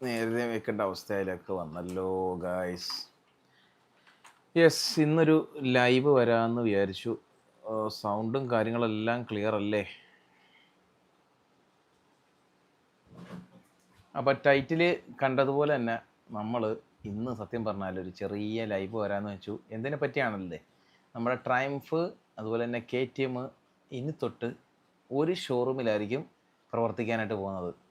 നേരത്തെ വെക്കേണ്ട അവസ്ഥയിലൊക്കെ വന്നല്ലോ ഗായ്സ് യെസ് ഇന്നൊരു ലൈവ് വരാമെന്ന് വിചാരിച്ചു. സൗണ്ടും കാര്യങ്ങളെല്ലാം ക്ലിയർ അല്ലേ? അപ്പോൾ ടൈറ്റിൽ കണ്ടതുപോലെ തന്നെ നമ്മൾ ഇന്ന് സത്യം പറഞ്ഞാൽ ഒരു ചെറിയ ലൈവ് വരാന്ന് വെച്ചു. എന്തിനെ പറ്റിയാണല്ലേ? നമ്മുടെ ട്രയംഫ് അതുപോലെ തന്നെ കെ ടി എം ഇനി തൊട്ട് ഒരു ഷോറൂമിലായിരിക്കും പ്രവർത്തിക്കാനായിട്ട് പോകുന്നത്.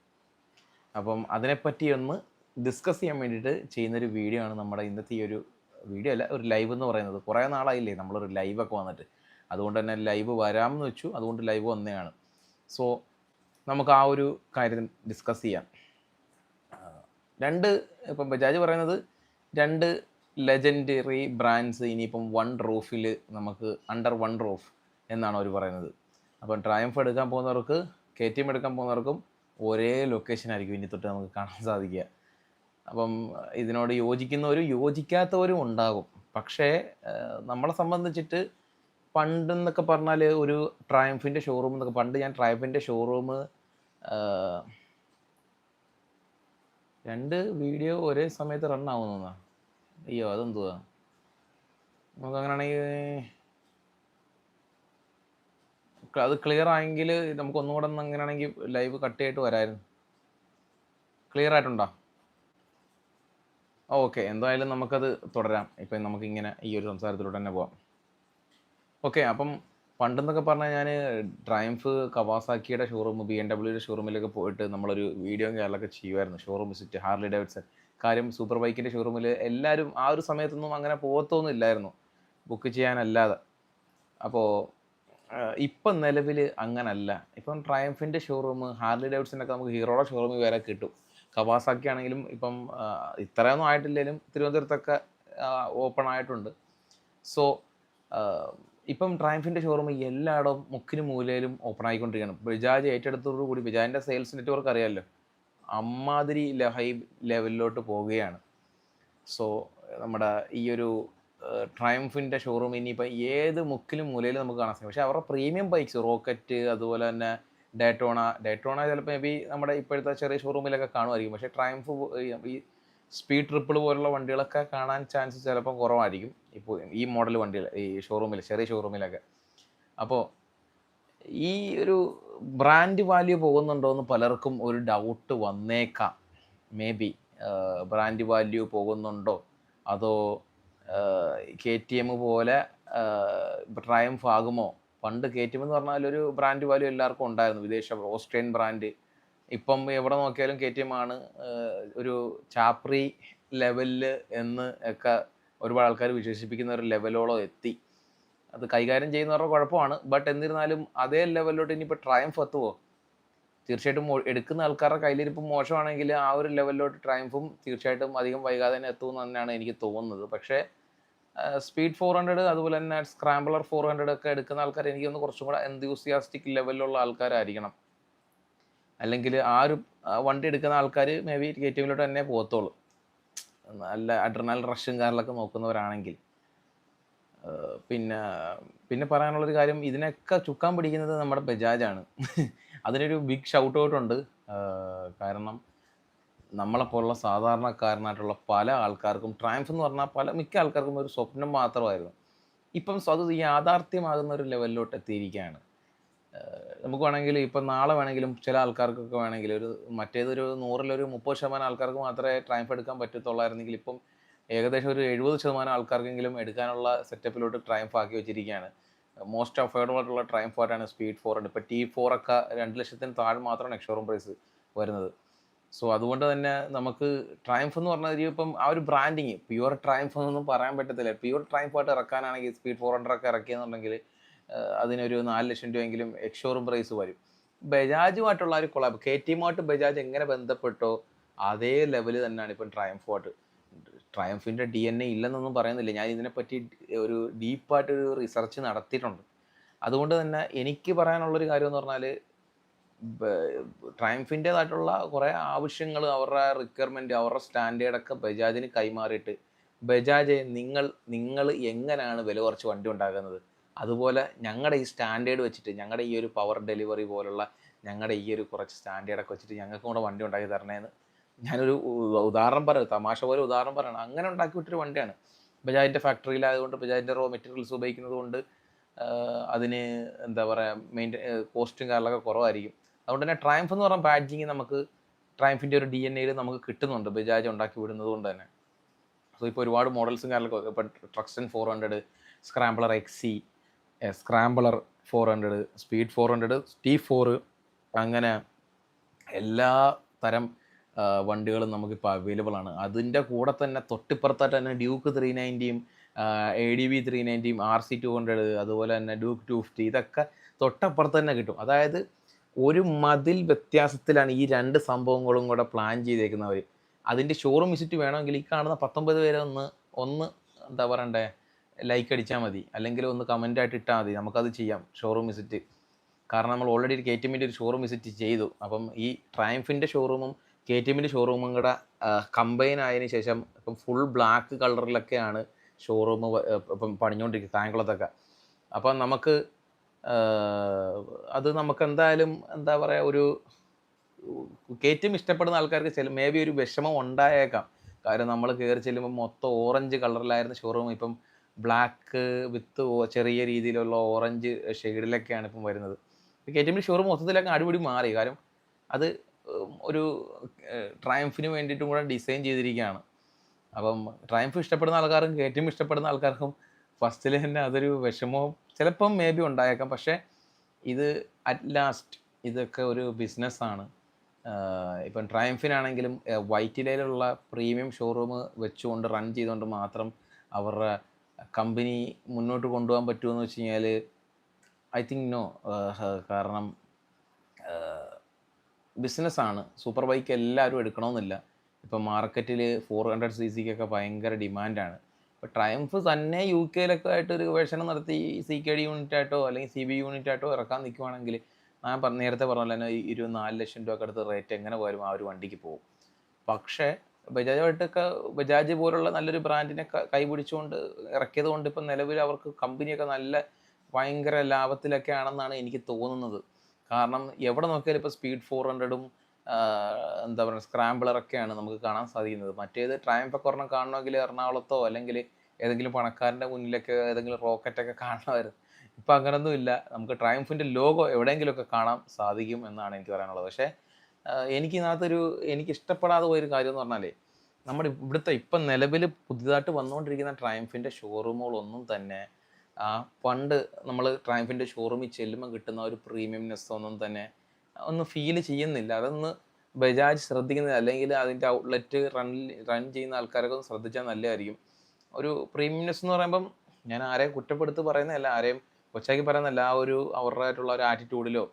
അപ്പം അതിനെപ്പറ്റി ഒന്ന് ഡിസ്കസ് ചെയ്യാൻ വേണ്ടിയിട്ട് ചെയ്യുന്നൊരു വീഡിയോ ആണ് നമ്മുടെ ഇന്നത്തെ ഈ ഒരു വീഡിയോ അല്ല ഒരു ലൈവ് എന്ന് പറയുന്നത്. കുറേ നാളായില്ലേ നമ്മളൊരു ലൈവൊക്കെ വന്നിട്ട്. അതുകൊണ്ട് തന്നെ ലൈവ് വരാമെന്ന് വെച്ചു. അതുകൊണ്ട് ലൈവ് വന്നതാണ്. സോ നമുക്ക് ആ ഒരു കാര്യം ഡിസ്കസ് ചെയ്യാം. രണ്ട് ഇപ്പം ബജാജ് പറയുന്നത് രണ്ട് ലെജൻഡറി ബ്രാൻഡ്സ് ഇനിയിപ്പം വൺ റൂഫിൽ നമുക്ക് അണ്ടർ വൺ റൂഫ് എന്നാണ് അവർ പറയുന്നത്. അപ്പം ട്രയംഫ് എടുക്കാൻ പോകുന്നവർക്ക് കെ ടി എം എടുക്കാൻ പോകുന്നവർക്കും ഒരേ ലൊക്കേഷൻ ആയിരിക്കും ഇനി തൊട്ട് നമുക്ക് കാണാൻ സാധിക്കുക. അപ്പം ഇതിനോട് യോജിക്കുന്നവരും യോജിക്കാത്തവരും ഉണ്ടാകും. പക്ഷേ നമ്മളെ സംബന്ധിച്ചിട്ട് പണ്ട് എന്നൊക്കെ പറഞ്ഞാൽ ഒരു ട്രയംഫിന്റെ ഷോറൂം എന്നൊക്കെ പണ്ട് ഞാൻ ട്രയംഫിന്റെ ഷോറൂം രണ്ട് വീഡിയോ ഒരേ സമയത്ത് റൺ അയ്യോ അതെന്തുവാ? നമുക്ക് അങ്ങനെയാണെങ്കിൽ അത് ക്ലിയർ ആയെങ്കിൽ നമുക്ക് ഒന്നുകൂടെ ഒന്ന് അങ്ങനെയാണെങ്കിൽ ലൈവ് കട്ട് ചെയ്തിട്ട് വരായിരുന്നു ക്ലിയർ ആയിട്ടുണ്ടോ? ഓക്കെ എന്തായാലും നമുക്കത് തുടരാം. ഇപ്പം നമുക്കിങ്ങനെ ഈ ഒരു സംസാരത്തിലൂടെ തന്നെ പോവാം. ഓക്കെ അപ്പം പണ്ടെന്നൊക്കെ പറഞ്ഞാൽ ഞാൻ ട്രയംഫ് കവാസാക്കിയുടെ ഷോറൂം ബി എം ഡബ്ല്യൂയുടെ ഷോറൂമിലൊക്കെ പോയിട്ട് നമ്മളൊരു വീഡിയോ കാര്യങ്ങളൊക്കെ ചെയ്യുമായിരുന്നു. ഷോറൂം വിസിറ്റ് ഹാർലി ഡേവിഡ്സൺ കാര്യം സൂപ്പർ ബൈക്കിന്റെ ഷോറൂമിൽ എല്ലാവരും ആ ഒരു സമയത്തൊന്നും അങ്ങനെ പോകത്തൊന്നും ഇല്ലായിരുന്നു. ബുക്ക് ചെയ്യാനല്ലാതെ. അപ്പോൾ ഇപ്പം നിലവിൽ അങ്ങനല്ല. ഇപ്പം ട്രയംഫിന്റെ ഷോറൂം ഹാർലി ഡേവിഡ്സിനൊക്കെ നമുക്ക് ഹീറോയുടെ ഷോറൂമിൽ വരെ കിട്ടും. കവാസാക്കി ആണെങ്കിലും ഇപ്പം ഇത്രയൊന്നും ആയിട്ടില്ലെങ്കിലും തിരുവനന്തപുരത്തൊക്കെ ഓപ്പൺ ആയിട്ടുണ്ട്. സോ ഇപ്പം ട്രയംഫിന്റെ ഷോറൂം എല്ലായിടവും മുക്കിനും മൂലയിലും ഓപ്പൺ ആയിക്കൊണ്ടിരിക്കുകയാണ്. ബജാജ് ഏറ്റെടുത്തോടുകൂടി ബജാജിന്റെ സെയിൽസ് നെറ്റ്വർക്ക് അറിയാമല്ലോ അമ്മാതിരി ഹൈ ലെവലിലോട്ട് പോവുകയാണ്. സോ നമ്മുടെ ഈ ഒരു ട്രയംഫിന്റെ ഷോറൂം ഇനിയിപ്പോൾ ഏത് മുക്കിലും മൂലയിലും നമുക്ക് കാണാൻ സാധിക്കും. പക്ഷേ അവരുടെ പ്രീമിയം ബൈക്സ് റോക്കറ്റ് അതുപോലെ തന്നെ ഡേറ്റോണ ഡേറ്റോണ ചിലപ്പോൾ മേ ബി നമ്മുടെ ഇപ്പോഴത്തെ ചെറിയ ഷോറൂമിലൊക്കെ കാണുമായിരിക്കും. പക്ഷേ ട്രയംഫ് ഈ സ്പീഡ് ട്രിപ്പിൾ പോലുള്ള വണ്ടികളൊക്കെ കാണാൻ ചാൻസ് ചിലപ്പോൾ കുറവായിരിക്കും ഇപ്പോൾ ഈ മോഡൽ വണ്ടികൾ ഈ ഷോറൂമിൽ ചെറിയ ഷോറൂമിലൊക്കെ അപ്പോൾ ഈ ഒരു ബ്രാൻഡ് വാല്യൂ പോകുന്നുണ്ടോ എന്ന് പലർക്കും ഒരു ഡൗട്ട് വന്നേക്കാം. മേ ബി ബ്രാൻഡ് വാല്യൂ പോകുന്നുണ്ടോ? അതോ കെ ടി എം പോലെ ട്രയംഫ് ആകുമോ? പണ്ട് കെ ടി എം എന്ന് പറഞ്ഞാൽ ഒരു ബ്രാൻഡ് വാല്യൂ എല്ലാവർക്കും ഉണ്ടായിരുന്നു. വിദേശ ഓസ്ട്രിയൻ ബ്രാൻഡ് ഇപ്പം എവിടെ നോക്കിയാലും കെ ടി എം ആണ്. ഒരു ചാപ്രി ലെവലിൽ എന്ന് ഒക്കെ ഒരുപാട് ആൾക്കാർ വിശേഷിപ്പിക്കുന്ന ഒരു ലെവലോളം എത്തി. അത് കൈകാര്യം ചെയ്യുന്നവരുടെ കുഴപ്പമാണ്. ബട്ട് എന്നിരുന്നാലും അതേ ലെവലിലോട്ട് ഇനിയിപ്പോൾ ട്രയംഫ് എത്തുമോ തീർച്ചയായിട്ടും എടുക്കുന്ന ആൾക്കാരുടെ കയ്യിലിരിപ്പ് മോശമാണെങ്കിൽ ആ ഒരു ലെവലിലോട്ട് ട്രയംഫും തീർച്ചയായിട്ടും അധികം വൈകാതെ തന്നെ എത്തുമെന്ന് തന്നെയാണ് എനിക്ക് തോന്നുന്നത്. പക്ഷേ സ്പീഡ് ഫോർ ഹൺഡ്രഡ് അതുപോലെ തന്നെ സ്ക്രാമ്പിളർ ഫോർ ഹൺഡ്രഡ് ഒക്കെ എടുക്കുന്ന ആൾക്കാർ എനിക്കൊന്ന് കുറച്ചും കൂടെ എന്തൂസിയാസ്റ്റിക് ലെവലിലുള്ള ആൾക്കാരായിരിക്കണം. അല്ലെങ്കിൽ ആ ഒരു വണ്ടി എടുക്കുന്ന ആൾക്കാർ മേ ബി കെ ടി തന്നെ പോകത്തുള്ളൂ. നല്ല അഡ്രനൽ റഷും കാറിലൊക്കെ നോക്കുന്നവരാണെങ്കിൽ. പിന്നെ പിന്നെ പറയാനുള്ളൊരു കാര്യം ഇതിനൊക്കെ ചുക്കാൻ പിടിക്കുന്നത് നമ്മുടെ ബജാജാണ്. അതിനൊരു ബിഗ് ഷൗട്ട് ഔട്ട് ഉണ്ട്. കാരണം നമ്മളെപ്പോലുള്ള സാധാരണക്കാരനായിട്ടുള്ള പല ആൾക്കാർക്കും ട്രയംഫ് എന്ന് പറഞ്ഞാൽ പല മിക്ക ആൾക്കാർക്കും ഒരു സ്വപ്നം മാത്രമായിരുന്നു. ഇപ്പം അത് യാഥാർത്ഥ്യമാകുന്ന ഒരു ലെവലിലോട്ട് എത്തിയിരിക്കുകയാണ്. നമുക്ക് വേണമെങ്കിൽ ഇപ്പം നാളെ വേണമെങ്കിലും ചില ആൾക്കാർക്കൊക്കെ വേണമെങ്കിൽ ഒരു മറ്റേതൊരു നൂറിലൊരു മുപ്പത് ശതമാനം ആൾക്കാർക്ക് മാത്രമേ ട്രയംഫ് എടുക്കാൻ പറ്റത്തുള്ളായിരുന്നെങ്കിൽ ഇപ്പം ഏകദേശം ഒരു എഴുപത് ശതമാനം ആൾക്കാർക്കെങ്കിലും എടുക്കാനുള്ള സെറ്റപ്പിലോട്ട് ട്രയംഫ് ആക്കി വെച്ചിരിക്കുകയാണ്. മോസ്റ്റ് അഫോർഡബിൾ ആയിട്ടുള്ള ട്രൈം ആയിട്ടാണ് സ്പീഡ് ഫോർ ഉണ്ട്. ഇപ്പോൾ ടി ഫോർ ഒക്കെ രണ്ട് ലക്ഷത്തിന് താഴെ മാത്രമാണ് എക്സ്ഷോറൂം പ്രൈസ് വരുന്നത്. സോ അതുകൊണ്ട് തന്നെ നമുക്ക് ട്രയംഫ് എന്ന് പറഞ്ഞാൽ ഇപ്പം ആ ഒരു ബ്രാൻഡിങ് പ്യുവർ ട്രയംഫ് എന്നൊന്നും പറയാൻ പറ്റത്തില്ല. പ്യുവർ ട്രയംഫായിട്ട് ഇറക്കാനാണെങ്കിൽ സ്പീഡ് ഫോർ ഹൺഡ്രഡ് ഒക്കെ ഇറക്കിയെന്നുണ്ടെങ്കിൽ അതിനൊരു നാല് ലക്ഷം രൂപയെങ്കിലും എക്സ്ഷോറൂം പ്രൈസ് വരും. ബജാജുമായിട്ടുള്ള ഒരു കൊളാബ് കെ ടി ടിയുമായിട്ട് ബജാജ് എങ്ങനെ ബന്ധപ്പെട്ടോ അതേ ലെവൽ തന്നെയാണ് ഇപ്പം ട്രയംഫുമായിട്ട് ട്രയംഫിന്റെ ഡി എൻ എ ഇല്ലെന്നൊന്നും പറയുന്നില്ല. ഞാൻ ഇതിനെപ്പറ്റി ഒരു ഡീപ്പായിട്ടൊരു റിസർച്ച് നടത്തിയിട്ടുണ്ട്. അതുകൊണ്ട് തന്നെ എനിക്ക് പറയാനുള്ളൊരു കാര്യം എന്ന് പറഞ്ഞാൽ ട്രയംഫിന്റേതായിട്ടുള്ള കുറേ ആവശ്യങ്ങൾ അവരുടെ റിക്വയർമെന്റ് അവരുടെ സ്റ്റാൻഡേർഡൊക്കെ ബജാജിന് കൈമാറിയിട്ട് ബജാജ് നിങ്ങൾ നിങ്ങൾ എങ്ങനെയാണ് വില കുറച്ച് വണ്ടി ഉണ്ടാക്കുന്നത്? അതുപോലെ ഞങ്ങളുടെ ഈ സ്റ്റാൻഡേർഡ് വെച്ചിട്ട് ഞങ്ങളുടെ ഈ ഒരു പവർ ഡെലിവറി പോലുള്ള ഞങ്ങളുടെ ഈ ഒരു കുറച്ച് സ്റ്റാൻഡേർഡൊക്കെ വെച്ചിട്ട് ഞങ്ങൾക്കും കൂടെ വണ്ടി ഉണ്ടാക്കി തരണേന്ന് ഞാനൊരു ഉദാഹരണം പറയാം തമാശ പോലെ ഉദാഹരണം പറയണം. അങ്ങനെ ഉണ്ടാക്കി വിട്ടൊരു വണ്ടിയാണ്. ബജാജിന്റെ ഫാക്ടറിയിലായതുകൊണ്ട് ബജാജിന്റെ റോ മെറ്റീരിയൽസ് ഉപയോഗിക്കുന്നത് കൊണ്ട് അതിന് എന്താ പറയുക മെയിന്റെ കോസ്റ്റും കാര്യങ്ങളൊക്കെ കുറവായിരിക്കും. അതുകൊണ്ട് തന്നെ ട്രയംഫ് എന്ന് പറഞ്ഞ ബാഡ്ജിങ് നമുക്ക് ട്രയംഫിന്റെ ഒരു ഡി എൻ എയിൽ നമുക്ക് കിട്ടുന്നുണ്ട്. ബജാജ് ഉണ്ടാക്കി വിടുന്നത് കൊണ്ട് തന്നെ. സോ ഇപ്പോൾ ഒരുപാട് മോഡൽസും കാര്യങ്ങളൊക്കെ ഇപ്പോൾ Thruxton four hundred scrambler XC scrambler four hundred speed four hundred T four അങ്ങനെ എല്ലാ തരം ആ, വണ്ടികളും നമുക്കിപ്പോൾ അവൈലബിൾ ആണ്. അതിന്റെ കൂടെ തന്നെ തൊട്ടിപ്പുറത്തായിട്ട് തന്നെ ഡ്യൂക്ക് ത്രീ നയന്റിയും എ ഡി ബി ത്രീ നയന്റിയും ആർ സി ടു ഹൺഡ്രഡ് അതുപോലെ തന്നെ ഡ്യൂക്ക് ടു ഫിഫ്റ്റി ഇതൊക്കെ തൊട്ടപ്പുറത്ത് തന്നെ കിട്ടും. അതായത് ഒരു മതിൽ വ്യത്യാസത്തിലാണ് ഈ രണ്ട് സംഭവങ്ങളും കൂടെ പ്ലാൻ ചെയ്തേക്കുന്നവർ അതിന്റെ ഷോറൂം വിസിറ്റ് വേണമെങ്കിൽ ഈ കാണുന്ന പത്തൊമ്പത് പേരെ ഒന്ന് ഒന്ന് എന്താ പറയണ്ടേ ലൈക്ക് അടിച്ചാൽ മതി. അല്ലെങ്കിൽ ഒന്ന് കമന്റ് ആയിട്ട് ഇട്ടാൽ മതി. നമുക്കത് ചെയ്യാം ഷോറൂം വിസിറ്റ് കാരണം നമ്മൾ ഓൾറെഡി ഒരു കെ ഒരു ഷോറൂം വിസിറ്റ് ചെയ്തു. അപ്പം ഈ ട്രയംഫിന്റെ ഷോറൂമും കെ ടി എമ്മിന്റെ ഷോറൂമും കൂടെ കമ്പൈൻ ആയതിനു ശേഷം ഇപ്പം ഫുൾ ബ്ലാക്ക് കളറിലൊക്കെയാണ് ഷോറൂം ഇപ്പം പണിഞ്ഞുകൊണ്ടിരിക്കുന്നത് കായംകുളത്തൊക്കെ അപ്പം നമുക്ക് അത് നമുക്ക് എന്തായാലും എന്താ പറയുക ഒരു കെ ടി എം ഇഷ്ടപ്പെടുന്ന ആൾക്കാർക്ക് ചില മേ ബി ഒരു വിഷമം ഉണ്ടായേക്കാം. കാരണം നമ്മൾ കയറി ചെല്ലുമ്പോൾ മൊത്തം ഓറഞ്ച് കളറിലായിരുന്ന ഷോറൂം ഇപ്പം ബ്ലാക്ക് വിത്ത് ചെറിയ രീതിയിലുള്ള ഓറഞ്ച് ഷെയ്ഡിലൊക്കെയാണ് ഇപ്പം വരുന്നത്. കെ ടി എമ്മിന്റെ ഷോറൂം മൊത്തത്തിലൊക്കെ അടിപൊളി മാറി. കാരണം അത് ഒരു ട്രയംഫിന് വേണ്ടിയിട്ടും കൂടെ ഡിസൈൻ ചെയ്തിരിക്കുകയാണ്. അപ്പം ട്രയംഫ് ഇഷ്ടപ്പെടുന്ന ആൾക്കാർക്കും കയറ്റം ഇഷ്ടപ്പെടുന്ന ആൾക്കാർക്കും ഫസ്റ്റിൽ തന്നെ അതൊരു വിഷമവും ചിലപ്പം മേ ബി ഉണ്ടായേക്കാം. പക്ഷേ ഇത് അറ്റ് ലാസ്റ്റ് ഇതൊക്കെ ഒരു ബിസിനസ്സാണ് ഇപ്പം ട്രയംഫിനാണെങ്കിലും വൈറ്റിലയിലുള്ള പ്രീമിയം ഷോറൂം വെച്ചുകൊണ്ട് റൺ ചെയ്തുകൊണ്ട് മാത്രം അവരുടെ കമ്പനി മുന്നോട്ട് കൊണ്ടുപോകാൻ പറ്റുമെന്ന് വെച്ച് കഴിഞ്ഞാൽ ഐ തിങ്ക് നോ കാരണം ബിസിനസ്സാണ്. സൂപ്പർ ബൈക്ക് എല്ലാവരും എടുക്കണമെന്നില്ല. ഇപ്പം മാർക്കറ്റിൽ ഫോർ ഹൺഡ്രഡ് സി സിക്കൊക്കെ ഭയങ്കര ഡിമാൻഡാണ്. ഇപ്പോൾ ട്രയംഫ് തന്നെ യു കെയിലൊക്കെ ആയിട്ട് ഒരു ഗവേഷണം നടത്തി സി കെ ഡി യൂണിറ്റ് ആയിട്ടോ അല്ലെങ്കിൽ സി ബി യൂണിറ്റ് ആയിട്ടോ ഇറക്കാൻ നിൽക്കുവാണെങ്കിൽ ഞാൻ പറഞ്ഞ നേരത്തെ പറഞ്ഞ പോലെ തന്നെ ഈ ഇരുപത് നാല് ലക്ഷം രൂപ അടുത്ത് റേറ്റ് എങ്ങനെ പോയാലും ആ ഒരു വണ്ടിക്ക് പോകും. പക്ഷേ ബജാജായിട്ടൊക്കെ ബജാജ് പോലുള്ള നല്ലൊരു ബ്രാൻഡിനെ കൈപിടിച്ചുകൊണ്ട് ഇറക്കിയത് കൊണ്ട് ഇപ്പം നിലവിൽ അവർക്ക് കമ്പനിയൊക്കെ നല്ല ഭയങ്കര ലാഭത്തിലൊക്കെ ആണെന്നാണ് എനിക്ക് തോന്നുന്നത്. കാരണം എവിടെ നോക്കിയാലും ഇപ്പോൾ സ്പീഡ് ഫോർ ഹൺഡ്രഡും എന്താ പറയുക സ്ക്രാമ്പിളറൊക്കെയാണ് നമുക്ക് കാണാൻ സാധിക്കുന്നത്. മറ്റേത് ട്രയംഫൊക്കെ ഒരെണ്ണം കാണണമെങ്കിൽ എറണാകുളത്തോ അല്ലെങ്കിൽ ഏതെങ്കിലും പണക്കാരന്റെ മുന്നിലൊക്കെ ഏതെങ്കിലും റോക്കറ്റൊക്കെ കാണണമായിരുന്നു ഇപ്പം അങ്ങനൊന്നും ഇല്ല. നമുക്ക് ട്രയംഫിന്റെ ലോഗോ എവിടെയെങ്കിലുമൊക്കെ കാണാൻ സാധിക്കും എന്നാണ് എനിക്ക് പറയാനുള്ളത്. പക്ഷേ എനിക്ക് ഇതിനകത്തൊരു എനിക്ക് ഇഷ്ടപ്പെടാതെ പോയൊരു കാര്യം എന്ന് പറഞ്ഞാലേ നമ്മുടെ ഇവിടുത്തെ ഇപ്പം നിലവിൽ പുതിയതായിട്ട് വന്നുകൊണ്ടിരിക്കുന്ന ട്രയംഫിന്റെ ഷോറൂമുകളൊന്നും തന്നെ ആ പണ്ട് നമ്മൾ ട്രയംഫിന്റെ ഷോറൂമിൽ ചെല്ലുമ്പോൾ കിട്ടുന്ന ഒരു പ്രീമിയംനെസ് ഒന്നും തന്നെ ഒന്ന് ഫീൽ ചെയ്യുന്നില്ല. അതൊന്ന് ബജാജ് ശ്രദ്ധിക്കുന്നില്ല അല്ലെങ്കിൽ അതിന്റെ ഔട്ട്ലെറ്റ് റൺ റൺ ചെയ്യുന്ന ആൾക്കാരൊക്കെ ഒന്ന് ശ്രദ്ധിച്ചാൽ നല്ലതായിരിക്കും. ഒരു പ്രീമിയംനെസ് എന്ന് പറയുമ്പം ഞാൻ ആരെയും കുറ്റപ്പെടുത്തി പറയുന്നതല്ല ആരെയും കൊച്ചാക്കി പറയുന്നതല്ല. ആ ഒരു അവരുടേതായിട്ടുള്ള ഒരു ആറ്റിറ്റ്യൂഡിലോ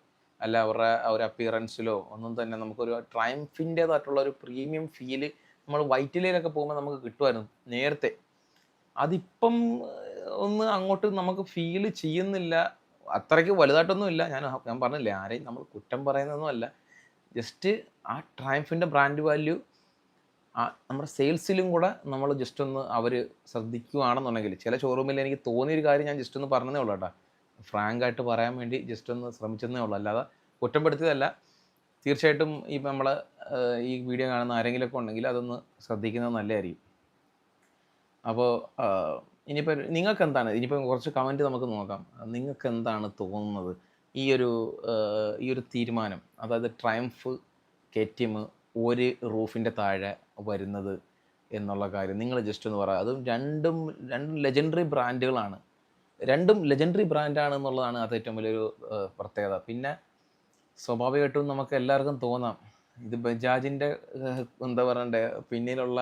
അല്ല അവരുടെ ആ ഒരു അപ്പിയറൻസിലോ ഒന്നും തന്നെ നമുക്കൊരു ട്രയംഫിന്റേതായിട്ടുള്ള ഒരു പ്രീമിയം ഫീൽ നമ്മൾ വൈറ്റിലയിലൊക്കെ പോകുമ്പോൾ നമുക്ക് കിട്ടുമായിരുന്നു നേരത്തെ. അതിപ്പം ഒന്ന് അങ്ങോട്ട് നമുക്ക് ഫീൽ ചെയ്യുന്നില്ല. അത്രയ്ക്ക് വലുതായിട്ടൊന്നും ഇല്ല. ഞാൻ ഞാൻ പറഞ്ഞില്ലേ ആരെയും നമ്മൾ കുറ്റം പറയുന്നതൊന്നുമല്ല ജസ്റ്റ് ആ ട്രയംഫിന്റെ ബ്രാൻഡ് വാല്യൂ നമ്മുടെ സെയിൽസിലും കൂടെ നമ്മൾ ജസ്റ്റ് ഒന്ന് അവർ ശ്രദ്ധിക്കുകയാണെന്നുണ്ടെങ്കിൽ ചില ഷോറൂമിൽ എനിക്ക് തോന്നിയൊരു കാര്യം ഞാൻ ജസ്റ്റ് ഒന്ന് പറഞ്ഞതേ ഉള്ളൂ കേട്ടോ. ഫ്രാങ്ക് ആയിട്ട് പറയാൻ വേണ്ടി ജസ്റ്റ് ഒന്ന് ശ്രമിച്ചതേ ഉള്ളൂ. അല്ലാതെ കുറ്റപ്പെടുത്തിയതല്ല തീർച്ചയായിട്ടും ഈ നമ്മൾ ഈ വീഡിയോ കാണുന്ന ആരെങ്കിലുമൊക്കെ ഉണ്ടെങ്കിൽ അതൊന്ന് ശ്രദ്ധിക്കുന്നത് നല്ലതായിരിക്കും. അപ്പോൾ ഇനിയിപ്പോൾ നിങ്ങൾക്ക് എന്താണ് ഇനിയിപ്പോൾ കുറച്ച് കമന്റ് നമുക്ക് നോക്കാം. നിങ്ങൾക്ക് എന്താണ് തോന്നുന്നത്? ഈ ഒരു ഈ ഒരു തീരുമാനം അതായത് ട്രയംഫ് കെ ടി എം ഒരു റൂഫിന്റെ താഴെ വരുന്നത് എന്നുള്ള കാര്യം നിങ്ങൾ ജസ്റ്റ് ഒന്ന് പറയാം അതും രണ്ടും രണ്ടും ലെജൻഡറി ബ്രാൻഡുകളാണ് രണ്ടും ലെജൻഡറി ബ്രാൻഡാണ് എന്നുള്ളതാണ് അത് ഏറ്റവും വലിയൊരു പ്രത്യേകത. പിന്നെ സ്വാഭാവികമായിട്ടും നമുക്ക് എല്ലാവർക്കും തോന്നാം. ഇത് ബജാജിന്റെ എന്താ പറയണ്ടേ പിന്നിലുള്ള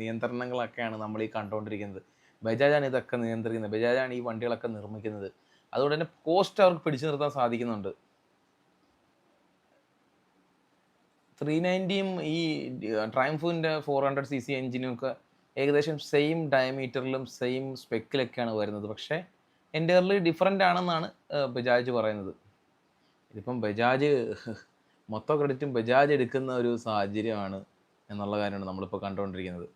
നിയന്ത്രണങ്ങളൊക്കെയാണ് നമ്മൾ ഈ കണ്ടുകൊണ്ടിരിക്കുന്നത്. ബജാജാണ് ഇതൊക്കെ നിയന്ത്രിക്കുന്നത്. ബജാജാണ് ഈ വണ്ടികളൊക്കെ നിർമ്മിക്കുന്നത്. അതുകൊണ്ട് തന്നെ കോസ്റ്റ് അവർക്ക് പിടിച്ചു നിർത്താൻ സാധിക്കുന്നുണ്ട്. ത്രീ നയന്റിയും ഈ ട്രയംഫിന്റെ ഫോർ ഹൺഡ്രഡ് സി സി എഞ്ചിനും ഒക്കെ ഏകദേശം സെയിം ഡയമീറ്ററിലും സെയിം സ്പെക്കിലൊക്കെയാണ് വരുന്നത്. പക്ഷേ എന്റെ ഡിഫറെന്റ് ആണെന്നാണ് ബജാജ് പറയുന്നത്. ഇതിപ്പം ബജാജ് മൊത്തം ക്രെഡിറ്റും ബജാജ് എടുക്കുന്ന ഒരു സാഹചര്യമാണ് എന്നുള്ള കാര്യമാണ് നമ്മളിപ്പോൾ കണ്ടുകൊണ്ടിരിക്കുന്നത്.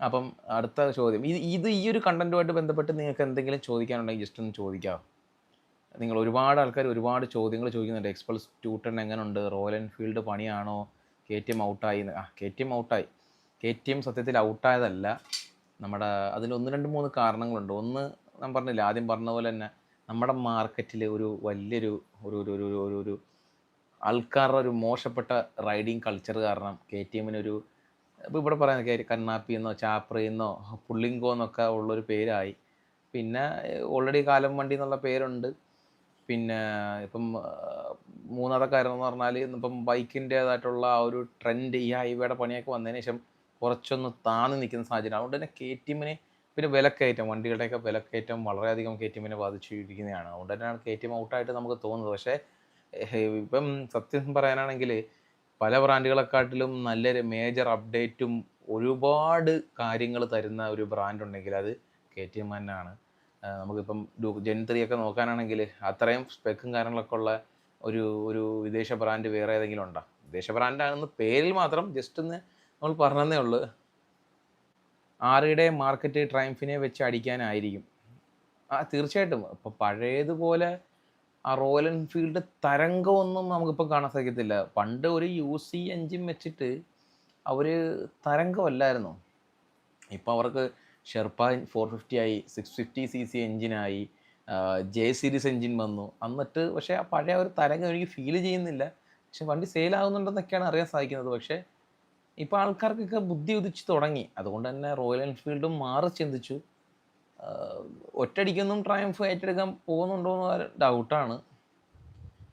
അപ്പം അടുത്ത ചോദ്യം. ഇത് ഇത് ഈ ഒരു കണ്ടന്റുമായിട്ട് ബന്ധപ്പെട്ട് നിങ്ങൾക്ക് എന്തെങ്കിലും ചോദിക്കാനുണ്ടെങ്കിൽ ജസ്റ്റ് ഒന്ന് ചോദിക്കാം നിങ്ങൾ ഒരുപാട് ആൾക്കാർ ഒരുപാട് ചോദ്യങ്ങൾ ചോദിക്കുന്നുണ്ട്. എക്സ്പൾസ് ടൂ ടെൻ എങ്ങനെയുണ്ട് റോയൽ എൻഫീൽഡ് പണിയാണോ കെ ടി എം ഔട്ടായി ആ കെ ടി എം ഔട്ടായി കെ ടി എം സത്യത്തിൽ ഔട്ടായതല്ല നമ്മുടെ അതിൽ ഒന്ന് രണ്ട് മൂന്ന് കാരണങ്ങളുണ്ട്. ഒന്ന് ഞാൻ പറഞ്ഞില്ല ആദ്യം പറഞ്ഞ പോലെ തന്നെ നമ്മുടെ മാർക്കറ്റിൽ ഒരു വലിയൊരു ഒരു ഒരു ഒരു ഒരു ആൾക്കാരുടെ ഒരു മോശപ്പെട്ട റൈഡിങ് കൾച്ചർ കാരണം കെ ടി എമ്മിനൊരു ഇപ്പോൾ ഇവിടെ പറയാൻ ചാപ്രി എന്നോ പുള്ളിങ്കോ എന്നൊക്കെ ഉള്ളൊരു പേരായി. പിന്നെ ഓൾറെഡി കാലം വണ്ടി എന്നുള്ള പേരുണ്ട്. പിന്നെ ഇപ്പം മൂന്നാമത്തെ കാര്യം എന്ന് പറഞ്ഞാൽ ഇപ്പം ബൈക്കിന്റേതായിട്ടുള്ള ആ ഒരു ട്രെൻഡ് ഈ ഹൈവേയുടെ പണിയൊക്കെ വന്നതിന് ശേഷം കുറച്ചൊന്ന് താന്ന് നിൽക്കുന്ന സാഹചര്യം. അതുകൊണ്ട് തന്നെ കെ ടി എമ്മിനെ പിന്നെ വിലക്കയറ്റം വണ്ടികളുടെയൊക്കെ വിലക്കയറ്റം വളരെയധികം കെ ടി എമ്മിനെ ബാധിച്ചിരിക്കുന്നതാണ് അതുകൊണ്ട് തന്നെയാണ് കെ ടി എം ഔട്ടായിട്ട് നമുക്ക് തോന്നുന്നത്. പക്ഷേ ഇപ്പം സത്യം പറയാനാണെങ്കിൽ പല ബ്രാൻഡുകളെക്കാട്ടിലും നല്ലൊരു മേജർ അപ്ഡേറ്റും ഒരുപാട് കാര്യങ്ങൾ തരുന്ന ഒരു ബ്രാൻഡ് ഉണ്ടെങ്കിൽ അത് കെ ടി എം തന്നെയാണ് നമുക്കിപ്പം ജെൻ ത്രീ ഒക്കെ നോക്കാനാണെങ്കിൽ അത്രയും സ്പെക്കും കാര്യങ്ങളൊക്കെ ഉള്ള ഒരു ഒരു വിദേശ ബ്രാൻഡ് വേറെ ഏതെങ്കിലും ഉണ്ടോ? വിദേശ ബ്രാൻഡാണെന്ന് പേരിൽ മാത്രം ജസ്റ്റ് ഒന്ന് നമ്മൾ പറഞ്ഞതേ ഉള്ളൂ. ആറിയുടെ മാർക്കറ്റ് ട്രയംഫിനെ വെച്ച് അടിക്കാനായിരിക്കും. ആ തീർച്ചയായിട്ടും. ഇപ്പം പഴയതുപോലെ ആ റോയൽ എൻഫീൽഡ് തരംഗമൊന്നും നമുക്കിപ്പോൾ കാണാൻ സാധിക്കത്തില്ല. പണ്ട് ഒരു യു സി എൻജിൻ വെച്ചിട്ട് അവർ തരംഗമല്ലായിരുന്നു. ഇപ്പോൾ അവർക്ക് ഷെർപ്പ ഫോർ ഫിഫ്റ്റി ആയി സിക്സ് ഫിഫ്റ്റി സി സി എൻജിനായി ജെ സീരീസ് എൻജിൻ വന്നു. എന്നിട്ട് പക്ഷേ ആ പഴയ ഒരു തരംഗം എനിക്ക് ഫീൽ ചെയ്യുന്നില്ല. പക്ഷെ വണ്ടി സെയിലാകുന്നുണ്ടെന്നൊക്കെയാണ് അറിയാൻ സാധിക്കുന്നത്. പക്ഷേ ഇപ്പോൾ ആൾക്കാർക്കൊക്കെ ബുദ്ധി ഉദിച്ച് തുടങ്ങി. അതുകൊണ്ട് തന്നെ റോയൽ എൻഫീൽഡും മാറി ചിന്തിച്ചു. ആഹ് ഒറ്റയടിക്കൊന്നും ട്രയംഫ് ഏറ്റെടുക്കാൻ പോകുന്നുണ്ടോ എന്ന് ഡൗട്ടാണ്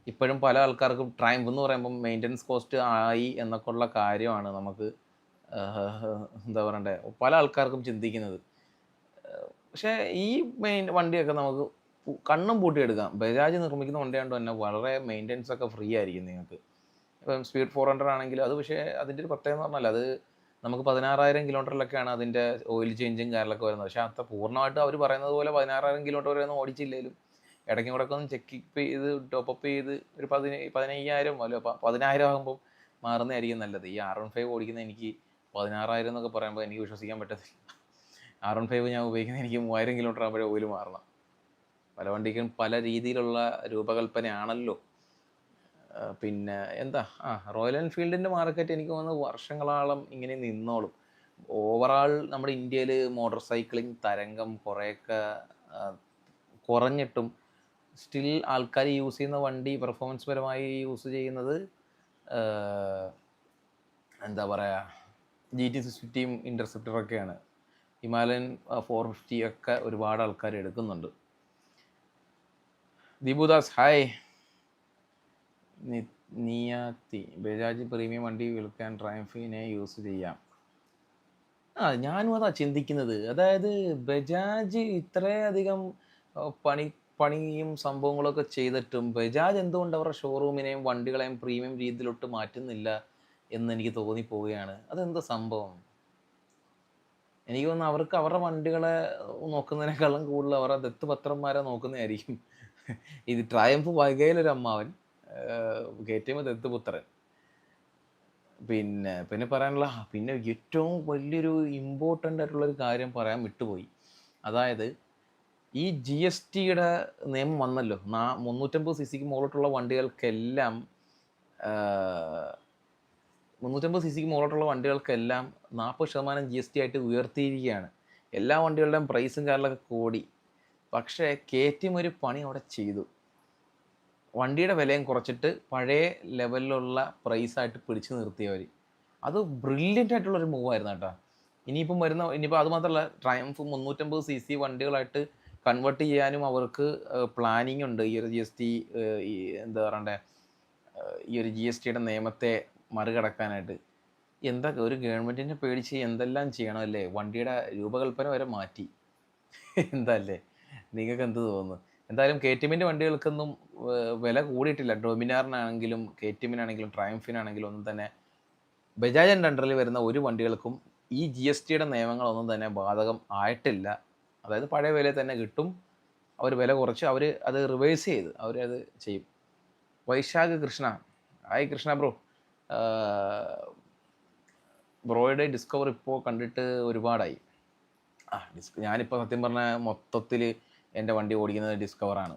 ഇപ്പോഴും പല ആൾക്കാർക്കും ട്രയംഫ് എന്ന് പറയുമ്പോൾ മെയിന്റനൻസ് കോസ്റ്റ് ആയി എന്നൊക്കെ ഉള്ള കാര്യമാണ് നമുക്ക് എന്താ പറയണ്ടേ പല ആൾക്കാർക്കും ചിന്തിക്കുന്നത്. പക്ഷേ ഈ മെയിൻ വണ്ടിയൊക്കെ നമുക്ക് കണ്ണും പൂട്ടിയെടുക്കാം. ബജാജ് നിർമ്മിക്കുന്ന വണ്ടിയാണ്ട് തന്നെ വളരെ മെയിന്റനൻസ് ഒക്കെ ഫ്രീ ആയിരിക്കും നിങ്ങൾക്ക്. ഇപ്പം സ്പീഡ് ഫോർ ഹൺഡ്രഡ് ആണെങ്കിൽ അത് പക്ഷേ അതിന്റെ ഒരു പ്രത്യേകത പറഞ്ഞാൽ അത് നമുക്ക് പതിനാറായിരം കിലോമീറ്ററിലൊക്കെയാണ് അതിന്റെ ഓയിൽ ചേഞ്ചും കാര്യങ്ങളൊക്കെ വരുന്നത്. പക്ഷേ അത്ര പൂർണമായിട്ട് അവർ പറയുന്നത് പോലെ പതിനാറായിരം കിലോമീറ്റർ വരെ ഒന്നും ഓടിച്ചില്ലേലും ഇടയ്ക്കും കൂടെ ഒക്കെ ഒന്ന് ചെക്ക് ചെയ്ത് ടോപ്പപ്പ് ചെയ്ത് ഒരു പതിന പതിനയ്യായിരം അല്ല പതിനായിരം ആകുമ്പോൾ മാറുന്നതായിരിക്കും നല്ലത്. ഈ ആർ വൺ ഫൈവ് ഓടിക്കുന്ന എനിക്ക് പതിനാറായിരം എന്നൊക്കെ പറയുമ്പോൾ എനിക്ക് വിശ്വസിക്കാൻ പറ്റത്തില്ല. ആർ വൺ ഫൈവ് ഞാൻ ഉപയോഗിക്കുന്നത് എനിക്ക് മൂവായിരം കിലോമീറ്റർ ആകുമ്പോഴേ ഓയിൽ മാറണം. പല വണ്ടിക്കും പല രീതിയിലുള്ള രൂപകൽപ്പനയാണല്ലോ പിന്നെ എന്താ? ആ റോയൽ എൻഫീൽഡിന്റെ മാർക്കറ്റ് എനിക്ക് തോന്നുന്നു വർഷങ്ങളോളം ഇങ്ങനെ നിന്നോളും. ഓവറാൾ നമ്മുടെ ഇന്ത്യയിൽ മോട്ടോർ സൈക്ലിംഗ് തരംഗം കുറേയൊക്കെ കുറഞ്ഞിട്ടും സ്റ്റിൽ ആൾക്കാർ യൂസ് ചെയ്യുന്ന വണ്ടി പെർഫോമൻസ് പരമായി യൂസ് ചെയ്യുന്നത് എന്താ പറയുക ജി ടി സിക്സ് ഫിഫ്റ്റിയും ഇന്റർസെപ്റ്ററൊക്കെയാണ് ഹിമാലയൻ ഫോർ ഫിഫ്റ്റി ഒക്കെ ഒരുപാട് ആൾക്കാർ എടുക്കുന്നുണ്ട്. ദീപുദാസ് ഹായ് നിയാത്തി ബജാജ് പ്രീമിയം വണ്ടി വിൽക്കാൻ ട്രയംഫിനെ യൂസ് ചെയ്യാം. ആ ഞാനും അതാ ചിന്തിക്കുന്നത്. അതായത് ബജാജ് ഇത്രയധികം പണി പണിയും സംഭവങ്ങളൊക്കെ ചെയ്തിട്ടും ബജാജ് എന്തുകൊണ്ട് അവരുടെ ഷോറൂമിനെയും വണ്ടികളെയും പ്രീമിയം രീതിയിലോട്ട് മാറ്റുന്നില്ല എന്ന് എനിക്ക് തോന്നിപ്പോവുകയാണ്. അതെന്താ സംഭവം? എനിക്ക് തോന്നുന്നു അവർക്ക് അവരുടെ വണ്ടികളെ നോക്കുന്നതിനേക്കാളും കൂടുതൽ അവരുടെ ദത്തുപത്രന്മാരെ നോക്കുന്നതായിരിക്കും. ഇത് ട്രയംഫ് വകയിലൊരു അമ്മാവൻ കെ ടി ദത്തുപുത്രൻ പിന്നെ പിന്നെ പറയാനുള്ള പിന്നെ ഏറ്റവും വലിയൊരു ഇമ്പോർട്ടന്റ് ആയിട്ടുള്ള ഒരു കാര്യം പറയാൻ വിട്ടുപോയി. അതായത് ഈ ജി എസ് ടിയുടെ നിയമം വന്നല്ലോ. നാ മുന്നൂറ്റമ്പത് സി സിക്ക് മുകളിലോട്ടുള്ള വണ്ടികൾക്കെല്ലാം മുന്നൂറ്റമ്പത് സി സിക്ക് മുകളിലോട്ടുള്ള വണ്ടികൾക്കെല്ലാം നാൽപ്പത് ശതമാനം ജി എസ് ടി ആയിട്ട് ഉയർത്തിയിരിക്കുകയാണ്. എല്ലാ വണ്ടികളുടെയും പ്രൈസും കാര്യങ്ങളൊക്കെ കൂടി. പക്ഷേ കെ ഒരു പണി അവിടെ ചെയ്തു. വണ്ടിയുടെ വിലയും കുറച്ചിട്ട് പഴയ ലെവലിലുള്ള പ്രൈസായിട്ട് പിടിച്ചു നിർത്തിയവർ അത് ബ്രില്യന്റ് ആയിട്ടുള്ളൊരു മൂവ് ആയിരുന്നു കേട്ടോ. ഇനിയിപ്പം വരുന്ന ഇനിയിപ്പോൾ അത് മാത്രമല്ല ട്രയംഫ് മുന്നൂറ്റമ്പത് സി സി വണ്ടികളായിട്ട് കൺവേർട്ട് ചെയ്യാനും അവർക്ക് പ്ലാനിങ് ഉണ്ട്. ഈ ഒരു ജി എസ് ടി എന്താ പറയണ്ടേ ഈ ഒരു ജി എസ് ടിയുടെ നിയമത്തെ മറികടക്കാനായിട്ട്. എന്താ ഒരു ഗവൺമെന്റിനെ പേടിച്ച് എന്തെല്ലാം ചെയ്യണം അല്ലേ? വണ്ടിയുടെ രൂപകൽപ്പന വരെ മാറ്റി. എന്താ അല്ലേ? നിങ്ങൾക്ക് എന്ത് തോന്നുന്നു? എന്തായാലും കെ ടി എമ്മിന്റെ വണ്ടികൾക്കൊന്നും വില കൂടിയിട്ടില്ല. ഡൊമിനാറിനാണെങ്കിലും കെ ടി എമ്മിനാണെങ്കിലും ട്രയംഫിനാണെങ്കിലും ഒന്നും തന്നെ ബജാജിന്റെ അണ്ടറിൽ വരുന്ന ഒരു വണ്ടികൾക്കും ഈ ജി എസ് ടിയുടെ നിയമങ്ങളൊന്നും തന്നെ ബാധകം ആയിട്ടില്ല. അതായത് പഴയ വിലയിൽ തന്നെ കിട്ടും. അവർ വില കുറച്ച് അവർ അത് റിവേഴ്സ് ചെയ്ത് അവരത് ചെയ്യും. Vaishakh Krishna hi Krishna bro. ബ്രോയുടെ ഡിസ്കവർ ഇപ്പോൾ കണ്ടിട്ട് ഒരുപാടായി. ആ ഡിസ്ക് ഞാനിപ്പോൾ സത്യം പറഞ്ഞാൽ മൊത്തത്തിൽ എന്റെ വണ്ടി ഓടിക്കുന്നത് ഡിസ്കവറാണ്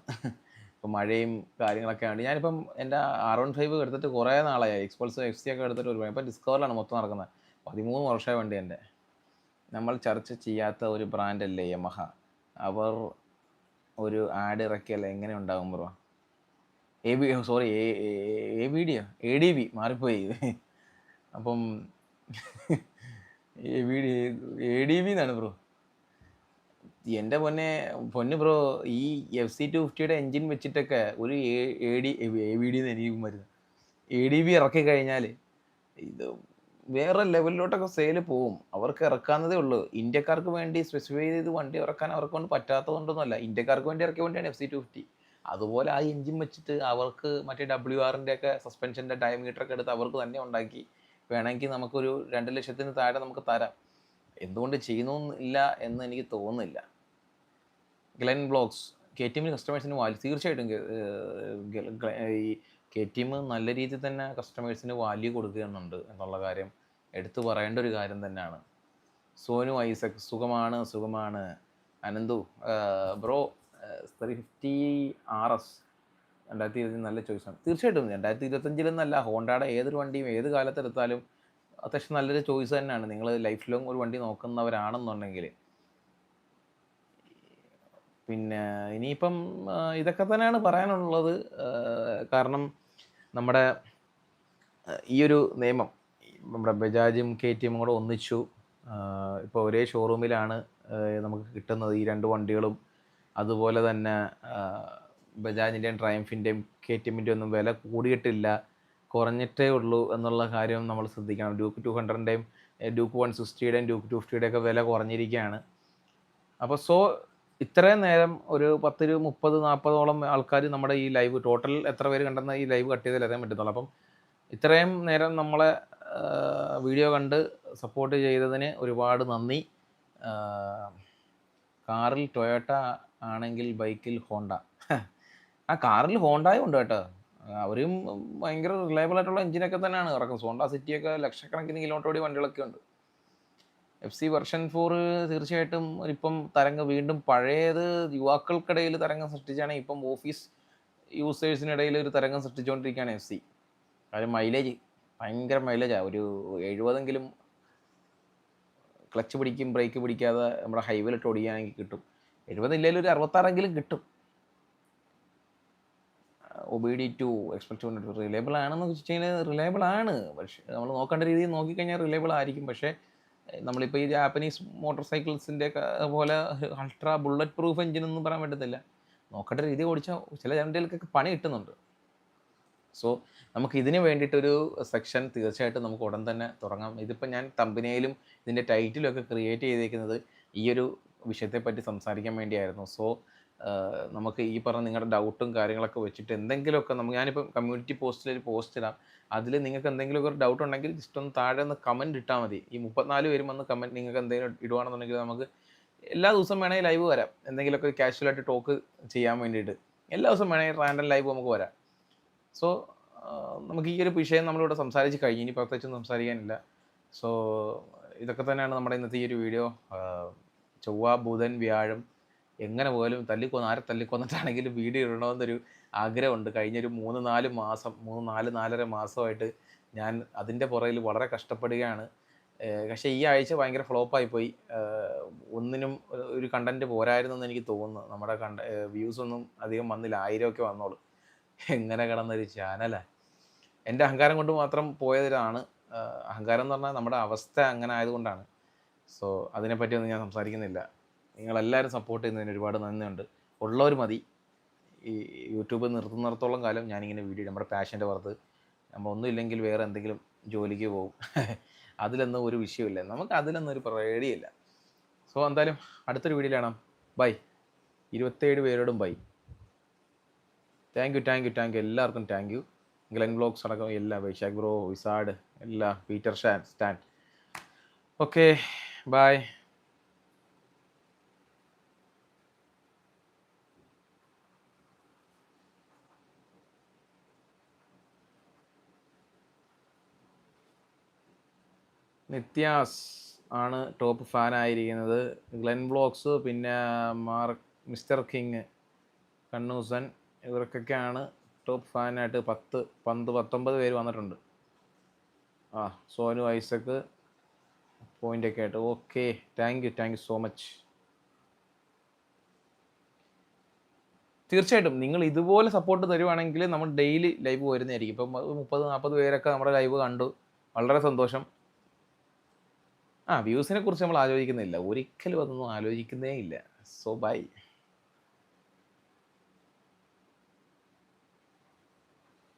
ഇപ്പം മഴയും കാര്യങ്ങളൊക്കെ ആണ് ഞാനിപ്പം എന്റെ ആർ വൺ ഫൈവ് എടുത്തിട്ട് കുറേ നാളായി. എക്സ്പൾസ് എഫ് സി ഒക്കെ എടുത്തിട്ട് ഒരു ഇപ്പം ഡിസ്കവറിലാണ് മൊത്തം നടക്കുന്നത്. പതിമൂന്ന് വർഷമായ വണ്ടി എന്റെ. നമ്മൾ ചർച്ച ചെയ്യാത്ത ഒരു ബ്രാൻഡല്ലേ യമഹ അവർ ഒരു ആഡ് ഇറക്കിയല്ല? എങ്ങനെ ഉണ്ടാകും bro A B sorry A B D A D B മാറിപ്പോയി. അപ്പം A B D A D B എന്നാണ് ബ്രോ എന്റെ പൊന്നെ പൊന്ന് ബ്രോ ഈ എഫ് സി ടു ഫിഫ്റ്റിയുടെ എൻജിൻ വെച്ചിട്ടൊക്കെ ഒരു A D A V D എനിക്ക് എ ഡി ബി ഇറക്കി കഴിഞ്ഞാൽ ഇത് വേറെ ലെവലിലോട്ടൊക്കെ സെയിൽ പോവും. അവർക്ക് ഇറക്കാവുന്നതേ ഉള്ളൂ. ഇന്ത്യക്കാർക്ക് വേണ്ടി സ്പെസിഫൈ ചെയ്ത് വണ്ടി ഇറക്കാൻ അവർക്ക് കൊണ്ട് പറ്റാത്തതുകൊണ്ടൊന്നുമല്ല. ഇന്ത്യക്കാർക്ക് വേണ്ടി ഇറക്കിയ വണ്ടിയാണ് എഫ് സി ടു ഫിഫ്റ്റി അതുപോലെ ആ എഞ്ചിൻ വെച്ചിട്ട് അവർക്ക് മറ്റേ ഡബ്ല്യു ആറിന്റെ ഒക്കെ സസ്പെൻഷന്റെ ഡയമീറ്റർ ഒക്കെ എടുത്ത് അവർക്ക് തന്നെ ഉണ്ടാക്കി വേണമെങ്കിൽ നമുക്കൊരു രണ്ട് ലക്ഷത്തിന് താഴെ നമുക്ക് തരാം. എന്തുകൊണ്ട് ചെയ്യുന്നില്ല എന്ന് എനിക്ക് തോന്നുന്നില്ല. ഗ്ലെൻ ബ്ലോഗ്സ് കെ ടി കസ്റ്റമേഴ്സിന് വാല്യൂ തീർച്ചയായിട്ടും ഈ കെ ടി എം നല്ല രീതിയിൽ തന്നെ കസ്റ്റമേഴ്സിന് വാല്യൂ കൊടുക്കുന്നുണ്ട് എന്നുള്ള കാര്യം എടുത്തു പറയേണ്ട ഒരു കാര്യം തന്നെയാണ്. സോനു ഐസക് സുഖമാണ് സുഖമാണ്. Ananthu bro three fifty R S രണ്ടായിരത്തി ഇരുപത്തി നല്ല ചോയ്സാണ് തീർച്ചയായിട്ടും രണ്ടായിരത്തി ഇരുപത്തഞ്ചിലെന്നല്ല ഹോണ്ടയുടെ ഏതൊരു വണ്ടിയും ഏത് കാലത്തെടുത്താലും അത്യാവശ്യം നല്ലൊരു ചോയ്സ് തന്നെയാണ്. നിങ്ങൾ ലൈഫ് ലോങ് ഒരു വണ്ടി നോക്കുന്നവരാണെന്നുണ്ടെങ്കിൽ പിന്നെ ഇനിയിപ്പം ഇതൊക്കെ തന്നെയാണ് പറയാനുള്ളത്. കാരണം നമ്മുടെ ഈ ഒരു നിയമം നമ്മുടെ ബജാജും കെ ടി എമ്മും കൂടെ ഒന്നിച്ചു. ഇപ്പോൾ ഒരേ ഷോറൂമിലാണ് നമുക്ക് കിട്ടുന്നത് ഈ രണ്ട് വണ്ടികളും. അതുപോലെ തന്നെ ബജാജിന്റെയും ട്രയംഫിന്റെയും കെ ടി എമ്മിന്റെ ഒന്നും വില കൂടിയിട്ടില്ല. കുറഞ്ഞിട്ടേ ഉള്ളൂ എന്നുള്ള കാര്യം നമ്മൾ ശ്രദ്ധിക്കണം. ഡ്യൂക്ക് ടു ഹൺഡ്രഡിന്റെയും ഡ്യൂക്ക് വൺ സിക്സ്റ്റിയുടെയും ഡ്യൂക്ക് ടു ഫിഫ്റ്റിയുടെയും ഒക്കെ വില കുറഞ്ഞിരിക്കുകയാണ്. അപ്പോൾ സോ ഇത്രയും നേരം ഒരു പത്ത് മുപ്പത് നാൽപ്പതോളം ആൾക്കാർ നമ്മുടെ ഈ ലൈവ് ടോട്ടൽ എത്ര പേര് കണ്ടെന്ന് ഈ ലൈവ് കട്ട് ചെയ്താൽ അറിയാൻ പറ്റത്തുള്ളൂ. അപ്പം ഇത്രയും നേരം നമ്മളെ വീഡിയോ കണ്ട് സപ്പോർട്ട് ചെയ്തതിന് ഒരുപാട് നന്ദി. കാറിൽ ടൊയോട്ട ആണെങ്കിൽ ബൈക്കിൽ ഹോണ്ട. ആ കാറിൽ ഹോണ്ടായും ഉണ്ട് കേട്ടോ. അവരും ഭയങ്കര റിലയബിൾ ആയിട്ടുള്ള എഞ്ചിനൊക്കെ തന്നെയാണ്. ഇറക്കുന്നത് ഹോണ്ട സിറ്റിയൊക്കെ ലക്ഷക്കണക്കിന് കിലോമീറ്റർ ഓടി വണ്ടികളൊക്കെ ഉണ്ട്. എഫ് സി വെർഷൻ ഫോർ തീർച്ചയായിട്ടും ഇപ്പം തരംഗം വീണ്ടും പഴയത് യുവാക്കൾക്കിടയിൽ തരംഗം സൃഷ്ടിച്ചാണ് ഇപ്പം ഓഫീസ് യൂസേഴ്സിനിടയിൽ ഒരു തരംഗം സൃഷ്ടിച്ചുകൊണ്ടിരിക്കുകയാണ് എഫ് സി. കാര്യം മൈലേജ് ഭയങ്കര മൈലേജാണ് ഒരു എഴുപതെങ്കിലും ക്ലച്ച് പിടിക്കും ബ്രേക്ക് പിടിക്കാതെ നമ്മുടെ ഹൈവേലിട്ട് ഓടിക്കുകയാണെങ്കിൽ കിട്ടും. എഴുപതില്ലെങ്കിലും ഒരു അറുപത്താറെങ്കിലും കിട്ടും. O B D two expect reliable ആണെന്ന് വെച്ച് കഴിഞ്ഞാൽ റിലയബിൾ ആണ് പക്ഷേ നമ്മൾ നോക്കേണ്ട രീതിയിൽ നോക്കിക്കഴിഞ്ഞാൽ റിലയബിൾ ആയിരിക്കും പക്ഷേ നമ്മളിപ്പോൾ ഈ ജാപ്പനീസ് മോട്ടോർ സൈക്കിൾസിന്റെ പോലെ അൾട്രാ ബുള്ളറ്റ് പ്രൂഫ് എഞ്ചിൻ ഒന്നും പറയാൻ പറ്റത്തില്ല. നോക്കട്ടെ രീതി ഓടിച്ചാൽ ചില വണ്ടികൾക്കൊക്കെ പണി കിട്ടുന്നുണ്ട്. സോ നമുക്ക് ഇതിന് വേണ്ടിയിട്ടൊരു സെക്ഷൻ തീർച്ചയായിട്ടും നമുക്ക് ഉടൻ തന്നെ തുടങ്ങാം. ഇതിപ്പോൾ ഞാൻ തമ്പനയിലും ഇതിന്റെ ടൈറ്റിലും ഒക്കെ ക്രിയേറ്റ് ചെയ്തേക്കുന്നത് ഈ ഒരു വിഷയത്തെപ്പറ്റി സംസാരിക്കാൻ വേണ്ടിയായിരുന്നു. സോ നമുക്ക് ഈ പറഞ്ഞ നിങ്ങളുടെ ഡൗട്ടും കാര്യങ്ങളൊക്കെ വെച്ചിട്ട് എന്തെങ്കിലുമൊക്കെ നമുക്ക് ഞാനിപ്പോൾ കമ്മ്യൂണിറ്റി പോസ്റ്റിൽ ഒരു പോസ്റ്റ് ഇടാം. അതിൽ നിങ്ങൾക്ക് എന്തെങ്കിലും ഒരു ഡൗട്ട് ഉണ്ടെങ്കിൽ ജസ്റ്റ് ഒന്ന് താഴെ ഒന്ന് കമന്റ് ഇട്ടാൽ മതി. ഈ മുപ്പത്തിനാല് പേരും വന്ന് കമന്റ് നിങ്ങൾക്ക് എന്തെങ്കിലും ഇടുവാണെന്നുണ്ടെങ്കിൽ നമുക്ക് എല്ലാ ദിവസവും വേണമെങ്കിൽ ലൈവ് വരാം. എന്തെങ്കിലുമൊക്കെ കാഷ്വലായിട്ട് ടോക്ക് ചെയ്യാൻ വേണ്ടിയിട്ട്. എല്ലാ ദിവസവും വേണമെങ്കിൽ റാൻഡം ലൈവ് നമുക്ക് വരാം. സോ നമുക്ക് ഈ ഒരു വിഷയം നമ്മളിവിടെ സംസാരിച്ച് കഴിഞ്ഞു. ഇനി പ്രത്യേകിച്ചൊന്നും സംസാരിക്കാനില്ല. സോ ഇതൊക്കെ തന്നെയാണ് നമ്മുടെ ഇന്നത്തെ ഈ ഒരു വീഡിയോ ചൊവ്വ ബുധൻ വ്യാഴം എങ്ങനെ പോയാലും തല്ലിക്കൊന്ന് ആരെ തല്ലിക്കൊന്നിട്ടാണെങ്കിലും വീഡിയോ ഇടണമെന്നൊരു ആഗ്രഹമുണ്ട്. കഴിഞ്ഞൊരു മൂന്ന് നാല് മാസം മൂന്ന് നാല് നാലര മാസമായിട്ട് ഞാൻ അതിന്റെ പുറകിൽ വളരെ കഷ്ടപ്പെടുകയാണ്. പക്ഷേ ഈ ആഴ്ച ഭയങ്കര ഫ്ലോപ്പായി പോയി ഒന്നിനും ഒരു- ഒരു പോരായിരുന്നു എന്ന് എനിക്ക് തോന്നുന്നു. നമ്മുടെ കണ്ട വ്യൂസ് ഒന്നും അധികം വന്നില്ല. ആയിരമൊക്കെ വന്നോളൂ. എങ്ങനെ കിടന്നൊരു ചാനലാ എന്റെ അഹങ്കാരം കൊണ്ട് മാത്രം പോയതിലാണ്. അഹങ്കാരം എന്ന് പറഞ്ഞാൽ നമ്മുടെ അവസ്ഥ അങ്ങനെ ആയതുകൊണ്ടാണ്. സോ അതിനെപ്പറ്റിയൊന്നും ഞാൻ സംസാരിക്കുന്നില്ല. നിങ്ങളെല്ലാവരും സപ്പോർട്ട് ചെയ്യുന്നതിന് ഒരുപാട് നന്ദിയുണ്ട്. ഉള്ളവർ മതി. ഈ യൂട്യൂബ് നിർത്തുന്നിടത്തോളം കാലം ഞാനിങ്ങനെ വീഡിയോ നമ്മുടെ പാഷന്റെ പുറത്ത്. നമ്മൾ ഒന്നുമില്ലെങ്കിൽ വേറെ എന്തെങ്കിലും ജോലിക്ക് പോകും. അതിലൊന്നും ഒരു വിഷയമില്ല നമുക്ക് അതിലൊന്നും ഒരു പേടിയില്ല. സോ എന്തായാലും അടുത്തൊരു വീഡിയോയിൽ കാണാം. ബൈ ഇരുപത്തേഴ് പേരോടും bye thank you thank you thank you എല്ലാവർക്കും താങ്ക് യു ഗ്ലെൻ ബ്ലോഗ്സ് അടക്കം എല്ലാ വൈശാഖ് ബ്രോ വിസാഡ് എല്ലാ Peter Shan Stan okay bye Nithya's ആണ് ടോപ്പ് ഫാൻ ആയിരിക്കുന്നത്. ഗ്ലെൻ ബ്ലോക്സ് പിന്നെ മാർക്ക് മിസ്റ്റർ കിങ് കണ്ണൂസൻ ഇവർക്കൊക്കെയാണ് ടോപ്പ് ഫാനായിട്ട് പത്ത് പന്ത് പത്തൊമ്പത് പേര് വന്നിട്ടുണ്ട്. ആ സോനു ഐസക്ക് പോയിന്റൊക്കെ ആയിട്ട്. Okay thank you thank you so much തീർച്ചയായിട്ടും നിങ്ങൾ ഇതുപോലെ സപ്പോർട്ട് തരുവാണെങ്കിൽ നമ്മൾ ഡെയിലി ലൈവ് വരുന്നതായിരിക്കും. ഇപ്പം മുപ്പത് നാൽപ്പത് പേരൊക്കെ നമ്മുടെ ലൈവ് കണ്ടു. വളരെ സന്തോഷം. ആ വ്യൂസിനെ കുറിച്ച് നമ്മൾ ആലോചിക്കുന്നില്ല. ഒരിക്കലും അതൊന്നും ആലോചിക്കുന്നേ ഇല്ല. So by